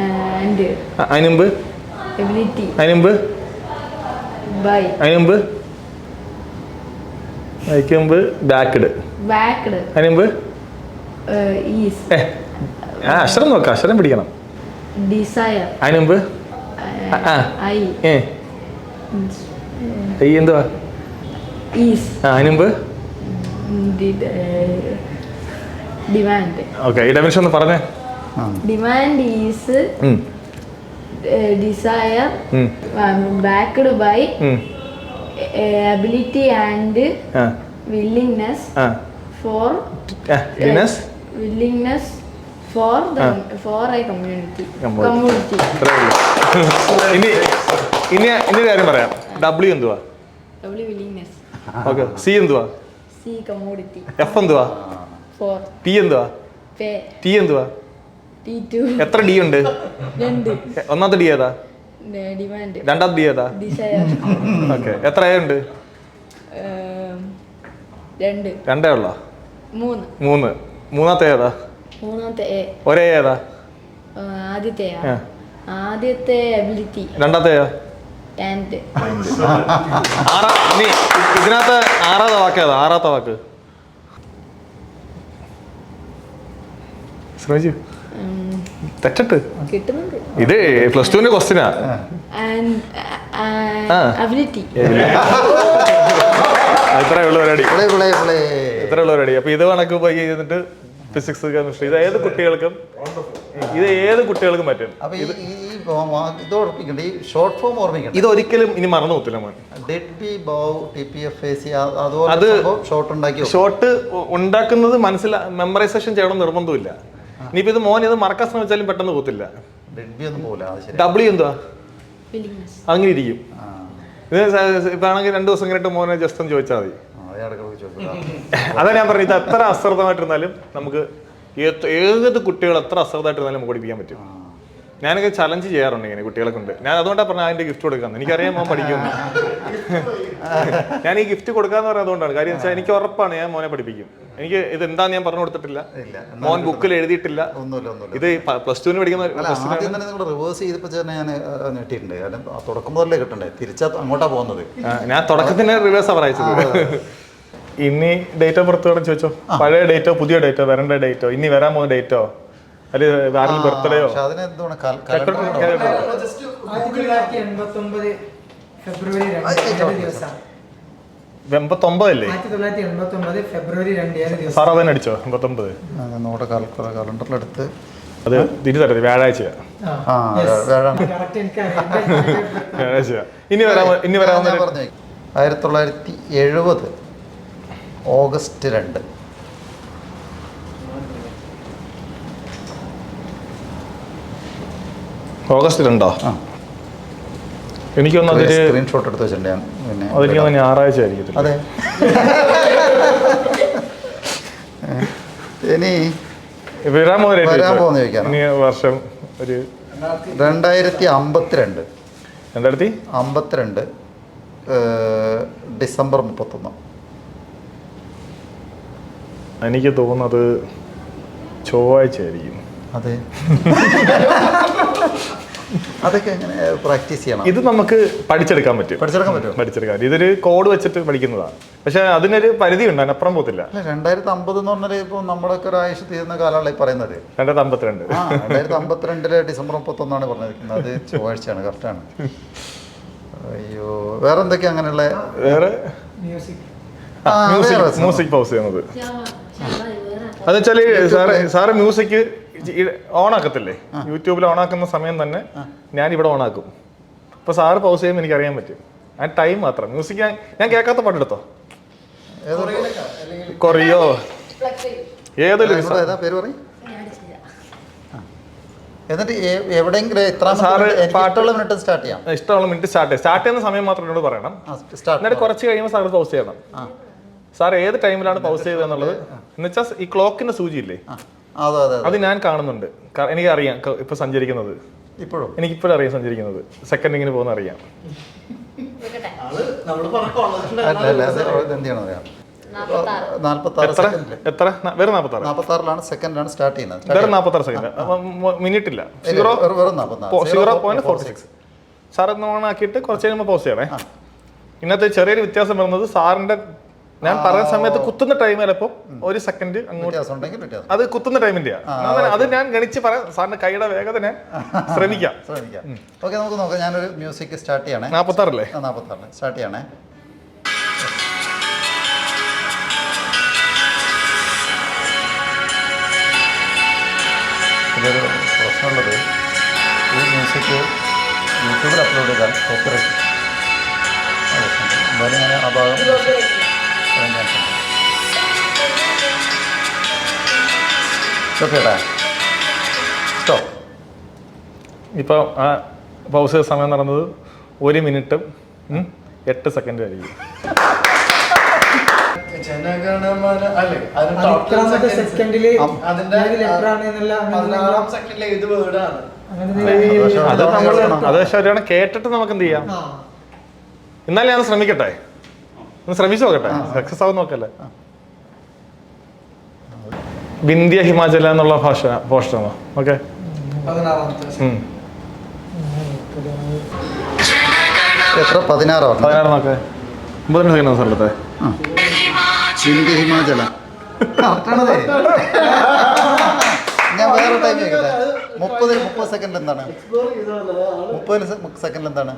ആൻഡ് ആ, അതിന് മുമ്പ്? എബിലിറ്റി അതിന് മുമ്പ്? ബൈ അതിന് മുമ്പ്? മുമ്പ് ബാക്ക്ഡ് ബാക്ക്ഡ് അതിന് മുമ്പ് ഈസ്. ആ അക്ഷരം നോക്കാം അക്ഷരം പിടിക്കണം. ഡിസയർ. അതിന് മുമ്പ്. ഐ. എന്തുവാ? അതിന് മുമ്പ് ഡിമാൻഡ്. ഓക്കെ ഈ ഡെഫിനിഷൻ ഒന്ന് പറഞ്ഞേ. Demand is desire backed by. Ability and uh. Willingness uh. For ah, Linus willingness for for the for for community Community. Community ഉള്ളൂ. ഇനി ഇനി ഇനി കാര്യം പറയാം. ഡബ്ല്യു എന്തുവാ? ഡബ്ല്യു വില്ലിംഗ്നെസ് ഓക്കെ സി എന്തുവാ? സി കമ്മോഡിറ്റി എഫ് എന്തുവാ? ഫോർ പി എന്തുവാ? പേ t എന്തുവാ? ടി ടു എത്ര ഡി ഉണ്ട്? രണ്ട്. ഒന്നാമത്തെ ഡി ഏതാ? ഡിമാൻഡ്. രണ്ടാമത്തെ ഡി ഏതാ? Desire okay. എത്ര ഉണ്ട് രണ്ട്. രണ്ടേ ഉള്ളോ? മൂന്ന്. മൂന്ന്. മൂന്നാമത്തെ ഏതാ? മൂന്നാമത്തെ എ. ഒരേ ഏതാ? ആദ്യത്തെ ആദ്യത്തെ എബിലിറ്റി രണ്ടാമത്തെ ആൻഡ് ആറാ ഇനി ഇതിനകത്ത് ആറാമത്തെ വാക്ക് ഏതാ? ആറാമത്തെ വാക്ക്. ശ്രമിച്ചു തെറ്റട്ട്. കിട്ടുന്നുണ്ട്. ഇത് പ്ലസ് ടുവിന്റെ ക്വസ്റ്റിനാ ആൻഡ് ആ. അബിലിറ്റി ഇത്രേ ഉള്ള പരിപാടി. ഇവിളെ, ഇവിളെ, ഇവിളെ. ഇത്രേ ഉള്ള പരിപാടി. അപ്പൊ ഇത് കണക്ക് പോയി ചെയ്തിട്ട് ഫിസിക്സ് കെമിസ്ട്രി ഇത് ഏത് കുട്ടികൾക്കും ഇത് ഏത് കുട്ടികൾക്കും പറ്റും? ഇത് ഓർമ്മിക്കണ്ട ഈ ഷോർട്ട് ഫോം ഇത് ഒരിക്കലും ഇനി മറന്നു പോത്തില്ല മോൻ അത് ഷോർട്ട് ഉണ്ടാക്കി ഷോർട്ട് ഉണ്ടാക്കുന്നത് മനസ്സിലാ മെമ്മറൈസേഷൻ ചെയ്യണം നിർബന്ധമില്ല ഇനിയിപ്പോ ഇത് മോൻ ഇത് മറക്കാൻ ശ്രമിച്ചാലും പെട്ടെന്ന് പോത്തില്ല ഡെഡ് ബി ഒന്നും പോകില്ല അത് ഡബ്ല്യു എന്തുവാ? അങ്ങനെ ഇരിക്കും. ഇത് ഇപ്പൊ ആണെങ്കിൽ രണ്ടു ദിവസം കഴിഞ്ഞിട്ട് മോനെ ജസ്റ്റ് ഒന്ന് ചോദിച്ചാൽ മതി. അത് ഞാൻ പറഞ്ഞത് ഇത് എത്ര അശ്രദ്ധമായിട്ടിരുന്നാലും നമുക്ക് ഏത് കുട്ടികൾ എത്ര അശ്രദ്ധമായിട്ടിരുന്നാലും നമുക്ക് പഠിപ്പിക്കാൻ പറ്റും. ഞാനൊക്കെ ചലഞ്ച് ചെയ്യാറുണ്ട് ഇങ്ങനെ കുട്ടികളെ കൊണ്ട് ഞാൻ അതുകൊണ്ടാണ് പറഞ്ഞത് അതിന്റെ ഗിഫ്റ്റ് കൊടുക്കാന്ന്. എനിക്കറിയാം മോൻ പഠിക്കുമെന്ന് ഞാൻ ഈ ഗിഫ്റ്റ് കൊടുക്കാന്ന് പറയുന്നത് അതുകൊണ്ടാണ് കാര്യം വെച്ചാൽ എനിക്ക് ഉറപ്പാണ് ഞാൻ മോനെ പഠിപ്പിക്കും. എനിക്ക് ഇത് എന്താന്ന് ഞാൻ പറഞ്ഞു കൊടുത്തിട്ടില്ല. ഇല്ല മോൻ ബുക്കിൽ എഴുതിയിട്ടില്ല. ഒന്നുമില്ല ഒന്നുമില്ല. ഇത് പ്ലസ് ടുവിന് പഠിക്കുന്ന ആദ്യം തന്നെ നിങ്ങൾ റിവേഴ്സ് ചെയ്തപ്പോൾ തന്നെ ഞാൻ ആ, ഞെട്ടിയിട്ടുണ്ട്. കാരണം തുടക്കം മുതലേ കിട്ടണ്ടേ? തിരിച്ചാ അങ്ങോട്ടാ പോകുന്നത്. ഞാൻ തുടക്കത്തിന് റിവേഴ്സ് പറയച്ചത് ഇനി ഡേറ്റ് ഓഫ് ബർത്ത് ചോദിച്ചോ? പഴയ ഡേറ്റോ പുതിയ ഡേറ്റോ വരേണ്ട ഡേറ്റോ ഇനി വരാൻ പോകുന്ന ഡേറ്റോ അല്ലെങ്കിൽ ആരെങ്കിലും ബർത്ത്ഡേയോ ഫെബ്രുവരി രണ്ട് ആ, ഏത് ചോദിച്ചു. ദിവസം എൺപത്തൊമ്പതല്ലേ? ആയിരത്തി തൊള്ളായിരത്തി എൺപത്തി ഒമ്പത് ഫെബ്രുവരി രണ്ട് ഏത് ദിവസം. സാർ അതന്നെ അടിച്ചോ? എൺപത്തൊമ്പത്. നമ്മുടെ കലണ്ടറിലെടുത്ത് അത് തിരി തരരുത് വ്യാഴാഴ്ച. ആ, വ്യാഴാണ്. കറക്റ്റ് എനിക്കറിയാം വ്യാഴാഴ്ച. ഇനി വരാൻ ഇനി വരാവുന്ന ഞാൻ പറഞ്ഞു. ആയിരത്തി തൊള്ളായിരത്തി എഴുപത് ഓഗസ്റ്റ് രണ്ട്. ഓഗസ്റ്റ് രണ്ടോ? ആ. എനിക്കൊന്നും സ്ക്രീൻഷോട്ട് എടുത്ത് വെച്ചിട്ടുണ്ട് ഞാൻ. പിന്നെ അതെനിക്കൊന്ന് ഞായറാഴ്ച ആയിരിക്കും അതെ. ഇനി വരാൻ പോകുന്ന വരാൻ പോകുന്ന ചോദിക്കാം. ഇനി വർഷം ഒരു രണ്ടായിരത്തി? അമ്പത്തിരണ്ട് രണ്ടായിരത്തി അമ്പത്തിരണ്ട് ഡിസംബർ മുപ്പത്തൊന്ന്. എനിക്ക് തോന്നുന്നത് ചൊവ്വാഴ്ച ആയിരിക്കും. അതെ. അതൊക്കെ എങ്ങനെ പ്രാക്ടീസ് ചെയ്യണം? ഇത് നമുക്ക് പഠിച്ചെടുക്കാൻ പറ്റും. പഠിച്ചെടുക്കാൻ പറ്റും പഠിച്ചെടുക്കാൻ. ഇതൊരു കോഡ് വെച്ചിട്ട് പഠിക്കുന്നതാണ്. പക്ഷെ അതിനൊരു പരിധി ഉണ്ട് അതിനപ്പുറം പോകത്തില്ല. രണ്ടായിരത്തി അമ്പത് എന്ന് പറഞ്ഞാൽ ഇപ്പോൾ നമ്മളൊക്കെ ഒരു ആയുഷ് തീരുന്ന കാലമാണ് ഈ പറയുന്നത്. രണ്ടായിരത്തി അമ്പത്തിരണ്ട് ആ രണ്ടായിരത്തി അമ്പത്തിരണ്ടിൽ ഡിസംബർ മുപ്പത്തൊന്നാണ് പറഞ്ഞിരിക്കുന്നത്. അത് ചൊവ്വാഴ്ചയാണ് കറക്റ്റാണ് അയ്യോ വേറെ എന്തൊക്കെയാ അങ്ങനെയുള്ള? വേറെ? മ്യൂസിക് മ്യൂസിക് മ്യൂസിക് പൗസ് ചെയ്യുന്നത്. അതെച്ചാൽ സാറ് സാറ് മ്യൂസിക് ഓൺ ആക്കത്തില്ലേ യൂട്യൂബിൽ ഓണാക്കുന്ന സമയം തന്നെ ഞാൻ ഇവിടെ ഓണാക്കും. ആക്കും അപ്പൊ സാറ് പൗസ് ചെയ്യുമ്പോൾ എനിക്ക് അറിയാൻ പറ്റും. ആ ടൈം മാത്രം. മ്യൂസിക് ഞാൻ ഞാൻ കേൾക്കാത്ത പാട്ടെടുത്തോ കൊറിയോ. ഏതൊരു എന്നിട്ട് എ- എവിടെയെങ്കിലും എത്ര സാറ് പാട്ടുള്ള മിനിറ്റ് സ്റ്റാർട്ട് ചെയ്യാം. ഇഷ്ടമുള്ള മിനിറ്റ് സ്റ്റാർട്ട് ചെയ്യും. സ്റ്റാർട്ട് ചെയ്യുന്ന സമയം മാത്രം എന്നോട് പറയണം. സ്റ്റാർട്ട് എന്നിട്ട് കുറച്ച് കഴിയുമ്പോൾ സാർ പൗസ് ചെയ്യണം. സാർ ഏത് ടൈമിലാണ് പൗസ് ചെയ്തതെന്നുള്ളത് എന്നുവെച്ചാൽ ഈ ക്ലോക്കിന്റെ സൂചിയില്ലേ? അതെ അതെ ഞാൻ കാണുന്നുണ്ട്. എനിക്ക് അറിയാം ഇപ്പൊ സഞ്ചരിക്കുന്നത്. ഇപ്പോഴും? എനിക്കിപ്പോഴും അറിയാം സഞ്ചരിക്കുന്നത്. സെക്കൻഡ് ഇങ്ങനെ പോകുന്ന അറിയാം വെക്കട്ടെ? അല്ല അല്ല അത് അറിയാം? നാപ്പത്താറ്. നാൽപ്പത്തി ആറ് എത്ര? സെക്കൻഡിൽ എത്ര? ന- വെറും നാൽപ്പത്താറ് നാൽപ്പത്തി സെക്കൻഡിലാണ് സ്റ്റാർട്ട് ചെയ്യുന്നത്. വെറും നാൽപ്പത്താറ് സെക്കൻഡ് മിനിറ്റ് ഇല്ല സീറോ വെറും- വെറും നാൽപ്പത്തി zero point four six sir ഒന്ന് ഓൺ ആക്കിയിട്ട് കുറച്ച് കഴിയുമ്പോൾ പോസ്റ്റ് ചെയ്യണേ. ഇന്നത്തെ ചെറിയൊരു വ്യത്യാസം വരുന്നത് സാറിന്റെ ഞാൻ പറയുന്ന സമയത്ത് കുത്തുന്ന ടൈം ചിലപ്പോൾ ഒരു സെക്കൻഡ് അങ്ങോട്ട് അത് കുത്തുന്ന ടൈമിന്റെ അത് ഞാൻ ഗണിച്ച് പറയാം സാറിന്റെ കൈയുടെ വേഗത ഞാൻ ശ്രമിക്കാം. ശ്രമിക്കാം. ഓക്കെ നമുക്ക് നോക്കാം. ഞാനൊരു മ്യൂസിക് സ്റ്റാർട്ട് ചെയ്യണേ. നാൽപ്പത്താറല്ലേ നാൽപ്പത്തി ആറിന് സ്റ്റാർട്ട് ചെയ്യണേ. ഇതൊരു പ്രശ്നമുള്ളത്. ഈ മ്യൂസിക് യൂട്യൂബിൽ അപ്ലോഡ് ചെയ്താൽ കോപ്പിറൈറ്റ് എന്തായാലും ഞാൻ ആ ഭാഗം ഉണ്ട്. സ്റ്റോപ്പ്. ചെയ്യട്ടെ സ്റ്റോപ്പ് ഇപ്പൊ ആ പൗസ് സമയം നടന്നത് ഒരു മിനിറ്റും എട്ട് സെക്കൻഡ് ആയിരിക്കും. ജനഗണമന അല്ലേ? സെക്കൻഡിൽ അതിന്റെ പതിനാറാം വേർഡാണ് അത് അത് നമ്മൾ. അത് ശരിയാണ്. കേട്ടിട്ട് നമുക്ക് എന്ത് ചെയ്യാം എന്നാലും ഞാൻ ശ്രമിക്കട്ടെ? ഒന്ന് ശ്രമിച്ചു നോക്കട്ടെ. സക്സസ് ആവും നോക്കല്ലേ? വിന്ധ്യ ഹിമാചല എന്നുള്ള ഭാഷ പോസ്റ്റർ ഓക്കെ എത്ര? പതിനാറോ പതിനാറ് നോക്കെ ഒമ്പതിന് സെക്കൻഡ് സ്ഥലത്തെ. ഇന്ത്യ ഹിമാചല. ഞാൻ വേറെ ടൈം ചോദിക്കട്ടെ. മുപ്പത് മുപ്പത് സെക്കൻഡിൽ എന്താണ്? മുപ്പത് സെക്കൻഡിൽ എന്താണ്?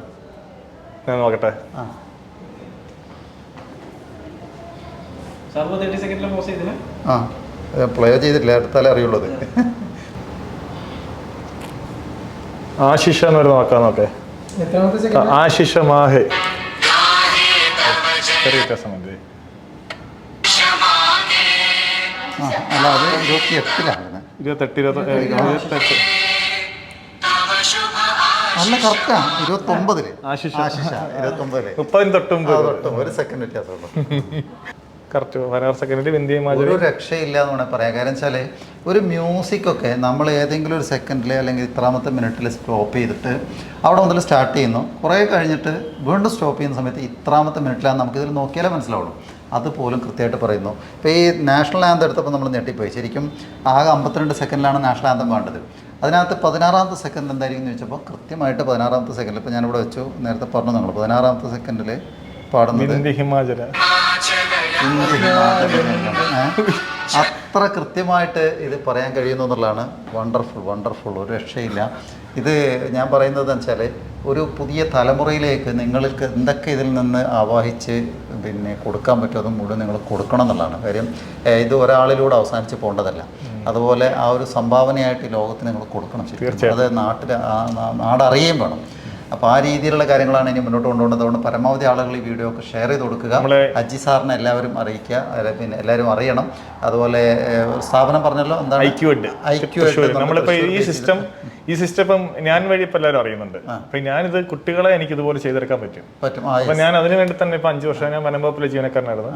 ഞാൻ നോക്കട്ടെ. ആ. ആ പ്ലേ ചെയ്തിട്ടില്ല എടുത്താലേ അറിയുള്ളത് ആശിഷ എന്ന് വരുന്ന നോക്കാം നോക്കെ എത്രാമത്തെ സെക്കൻഡ് ആശിഷ മാഹെ. ചെറിയ വ്യത്യാസമുണ്ട്. ആ അല്ല അത് ഇരുപത്തി എട്ടിലാണ്. ഇരുപത്തെട്ട് ഇരുപത്തി ഇരുപത്തെട്ട്. അല്ല കറക്റ്റാ ഇരുപത്തൊമ്പതിൽ. ആശിഷ. ആശിഷ ഇരുപത്തൊമ്പതിൽ. മുപ്പതിന് തൊട്ടും ഒരു സെക്കൻഡ് വ്യത്യാസമുള്ളൂ. കറക്റ്റ് ഒരു രക്ഷയില്ല എന്ന് വേണമെങ്കിൽ പറയാം. കാരണം വെച്ചാൽ ഒരു മ്യൂസിക് ഒക്കെ നമ്മൾ ഏതെങ്കിലും ഒരു സെക്കൻഡിൽ അല്ലെങ്കിൽ ഇത്രാമത്തെ മിനിറ്റിൽ സ്റ്റോപ്പ് ചെയ്തിട്ട് അവിടെ മുതൽ സ്റ്റാർട്ട് ചെയ്യുന്നു. കുറേ കഴിഞ്ഞിട്ട് വീണ്ടും സ്റ്റോപ്പ് ചെയ്യുന്ന സമയത്ത് ഇത്രാമത്തെ മിനിറ്റിലാണ് നമുക്കിതിൽ നോക്കിയാലേ മനസ്സിലാവുള്ളൂ. അതുപോലും കൃത്യമായിട്ട് പറയുന്നു. ഇപ്പോൾ ഈ നാഷണൽ ആന്തം എടുത്തപ്പോൾ നമ്മൾ ഞെട്ടിപ്പോയി. ശരിക്കും ആകെ അമ്പത്തിരണ്ട് സെക്കൻഡിലാണ് നാഷണൽ ആന്തം വേണ്ടത്. അതിനകത്ത് പതിനാറാമത്തെ സെക്കൻഡ് എന്തായിരിക്കും എന്ന് ചോദിച്ചപ്പോൾ കൃത്യമായിട്ട് പതിനാറാമത്തെ സെക്കൻഡിൽ ഇപ്പോൾ ഞാനിവിടെ വെച്ചു നേരത്തെ പറഞ്ഞു നിങ്ങൾ പതിനാറാമത്തെ സെക്കൻഡിൽ പാടുന്നത് ഹിമാചല? അത്ര കൃത്യമായിട്ട് ഇത് പറയാൻ കഴിയുന്നു എന്നുള്ളതാണ് വണ്ടർഫുൾ വണ്ടർഫുൾ ഒരു രക്ഷയില്ല. ഇത് ഞാൻ പറയുന്നത് വെച്ചാൽ ഒരു പുതിയ തലമുറയിലേക്ക് നിങ്ങൾക്ക് എന്തൊക്കെ ഇതിൽ നിന്ന് ആവാഹിച്ച് പിന്നെ കൊടുക്കാൻ പറ്റുമോ അത് മുഴുവൻ നിങ്ങൾ കൊടുക്കണം എന്നുള്ളതാണ് കാര്യം. ഇത് ഒരാളിലൂടെ അവസാനിച്ച് പോകേണ്ടതല്ല. അതുപോലെ ആ ഒരു സംഭാവനയായിട്ട് ലോകത്തിന് നിങ്ങൾ കൊടുക്കണം ശരിക്കും. അത് നാട്ടിൽ നാടറിയുകയും വേണം. അപ്പോൾ ആ രീതിയിലുള്ള കാര്യങ്ങളാണ് ഇനി മുന്നോട്ട് കൊണ്ടുപോകുന്നത്. അതുകൊണ്ട് പരമാവധി ആളുകൾ ഈ വീഡിയോ ഒക്കെ ഷെയർ ചെയ്ത് കൊടുക്കുക. അജി സാറിനെ എല്ലാവരും അറിയിക്കുക. പിന്നെ എല്ലാവരും അറിയണം. അതുപോലെ സ്ഥാപനം പറഞ്ഞല്ലോ എന്താണ്? ഐക്യു ഐക്യു നമ്മളിപ്പോ ഈ സിസ്റ്റം ഈ സിസ്റ്റം ഇപ്പം ഞാൻ വഴി ഇപ്പം എല്ലാവരും അറിയുന്നുണ്ട്. അപ്പൊ ഞാനിത് കുട്ടികളെ എനിക്ക് ഇതുപോലെ ചെയ്തെടുക്കാൻ പറ്റും. അപ്പം ഞാൻ അതിനു വേണ്ടി തന്നെ ഇപ്പൊ അഞ്ചു വർഷം ഞാൻ വനംവകുപ്പിലെ ജീവനക്കാരനായിരുന്നു.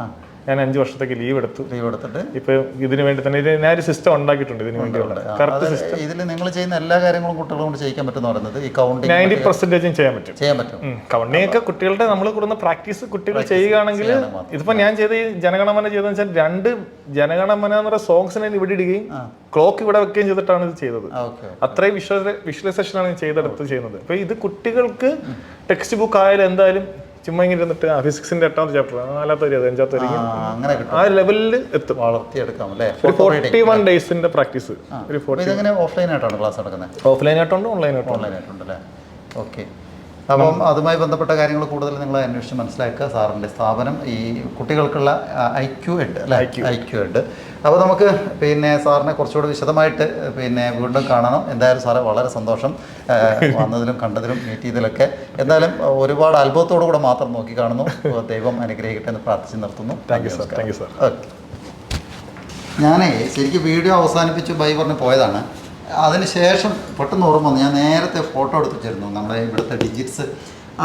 ഞാൻ അഞ്ചു വർഷത്തേക്ക് ലീവ് എടുത്തു. ലീവ് എടുത്തിട്ട്. ഇപ്പൊ ഇതിനു വേണ്ടി തന്നെ ഞാൻ ഒരു സിസ്റ്റം ഉണ്ടാക്കിയിട്ടുണ്ട് ഇതിന് വേണ്ടിയുള്ള. കറക്റ്റ് സിസ്റ്റം ഇതിൽ നിങ്ങൾ ചെയ്യുന്ന എല്ലാ കാര്യങ്ങളും കുട്ടികളെ കൊണ്ട് ചെയ്യിക്കാൻ പറ്റുന്ന പറയുന്നത് ഈ കൗണ്ടിങ് നയന്റി പെർസെന്റേജും ചെയ്യാൻ പറ്റും. ചെയ്യാൻ പറ്റും. കൗണ്ടിങ് ഒക്കെ കുട്ടികളുടെ നമ്മൾ കൊടുക്കുന്ന പ്രാക്ടീസ് കുട്ടികൾ ചെയ്യുകയാണെങ്കിൽ ഇതിപ്പോ ഞാൻ ചെയ്ത ഈ ജനഗണമന ചെയ്തെന്ന് വെച്ചാൽ രണ്ട് ജനഗണമന എന്ന് പറയുന്ന സോങ്സിനെ ഇവിടെ ഇടുകയും ക്ലോക്ക് ഇവിടെ വെക്കുകയും ചെയ്തിട്ടാണ് ഇത് ചെയ്തത്. അത്രയും വിഷ്വൽ വിഷ്വലൈസേഷൻ ആണ് ചെയ്തെടുത്ത് ചെയ്യുന്നത്. അപ്പൊ ഇത് കുട്ടികൾക്ക് ടെക്സ്റ്റ് ബുക്ക് ആയാലും എന്തായാലും ചുമ്മാ ഇങ്ങനെ ഇരുന്നിട്ട് ഫിസിക്സിന്റെ എട്ടാമത്തെ ചാപ്റ്റർ നാലാമത്തെ വരി അഞ്ചാമത്തെ വരി അങ്ങനെ ആ ലെവലിൽ എത്തും. വളർത്തിയെടുക്കാം അല്ലേ? ഫോർട്ടി വൺ ഡേയ്സിന്റെ പ്രാക്ടീസ് ഒരു ഓഫ്ലൈൻ ആയിട്ടാണ് ക്ലാസ് നടക്കുന്നത് ഓഫ്ലൈൻ ആയിട്ടുണ്ട് ഓൺലൈൻ ആയിട്ടുണ്ട് ഓൺലൈൻ ആയിട്ടുണ്ടല്ലേ ഓക്കെ. അപ്പം അതുമായി ബന്ധപ്പെട്ട കാര്യങ്ങൾ കൂടുതൽ നിങ്ങൾ അന്വേഷിച്ച് മനസ്സിലാക്കുക. സാറിന്റെ സ്ഥാപനം ഈ കുട്ടികൾക്കുള്ള ഐ ക്യു എഡ് അല്ലേ? ഐ ക്യു എഡ് അപ്പോൾ നമുക്ക് പിന്നെ സാറിനെ കുറച്ചുകൂടി വിശദമായിട്ട് പിന്നെ വീണ്ടും കാണണം. എന്തായാലും സാറെ വളരെ സന്തോഷം വന്നതിലും കണ്ടതിലും മീറ്റ് ചെയ്തതിലൊക്കെ. എന്തായാലും ഒരുപാട് അത്ഭുതത്തോടു കൂടെ മാത്രം നോക്കി കാണുന്നു. ദൈവം അനുഗ്രഹിക്കട്ടെ എന്ന് പ്രാർത്ഥിച്ച് നിർത്തുന്നു. Thank you sir thank you sir okay. ഞാനേ ശരിക്കും വീഡിയോ അവസാനിപ്പിച്ച് ബൈ പറഞ്ഞ് പോയതാണ്. അതിനുശേഷം പെട്ടെന്ന് ഓർമ്മ വന്നു. ഞാൻ നേരത്തെ ഫോട്ടോ എടുത്ത് വെച്ചിരുന്നു നമ്മുടെ ഇവിടുത്തെ ഡിജിറ്റ്സ്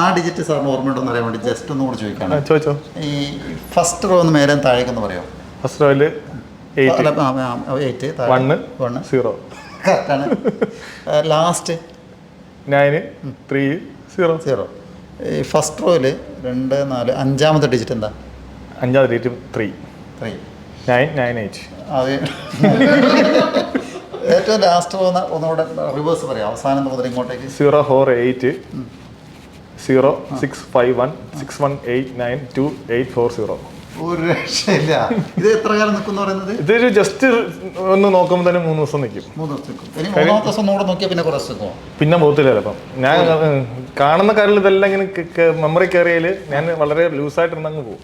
ആ ഡിജിറ്റ് സാറിന് ഓർമ്മ ഓർമ്മയുണ്ടെന്ന് അറിയാൻ വേണ്ടി ജസ്റ്റ് ഒന്നും കൂടി ചോദിക്കാണ് ചോദിച്ചോ. ഈ ഫസ്റ്റ് റോ ഒന്ന് മേലെ താഴേക്കെന്ന് പറയോ? ഫസ്റ്റ് റോയിൽ എയ്റ്റ് വണ്ണ് വണ്ണ് സീറോ കറക്റ്റാണ് last nine three zero zero ഈ ഫസ്റ്റ് റോയിൽ രണ്ട് നാല് അഞ്ചാമത്തെ ഡിജിറ്റ് എന്താ? അഞ്ചാമത്തെ digit three three nine nine eight അത്. ഏറ്റവും ലാസ്റ്റ് പോകുന്ന ഒന്നുകൂടെ റിവേഴ്സ് പറയാം. അവസാനം മുതൽ ഇങ്ങോട്ടേക്ക്. Zero four eight zero six five one six one eight nine two eight four zero ഒരു രക്ഷയില്ല. ഇത് എത്ര കാലം നിൽക്കും പറയുന്നത്? ഇതൊരു ജസ്റ്റ് ഒന്ന് നോക്കുമ്പോൾ തന്നെ മൂന്ന് ദിവസം നിൽക്കും മൂന്ന് ദിവസം നിൽക്കും. ഇനി മൂന്നാമത്തെ ദിവസം ഒന്നുകൂടെ നോക്കിയാൽ പിന്നെ കുറച്ച് നിൽക്കുമോ പിന്നെ പോകത്തില്ല ചിലപ്പം. ഞാൻ കാണുന്ന കാര്യം ഇതെല്ലാം ഇങ്ങനെ മെമ്മറി കയറിയാൽ ഞാൻ വളരെ ലൂസായിട്ട് അങ്ങ് പോകും.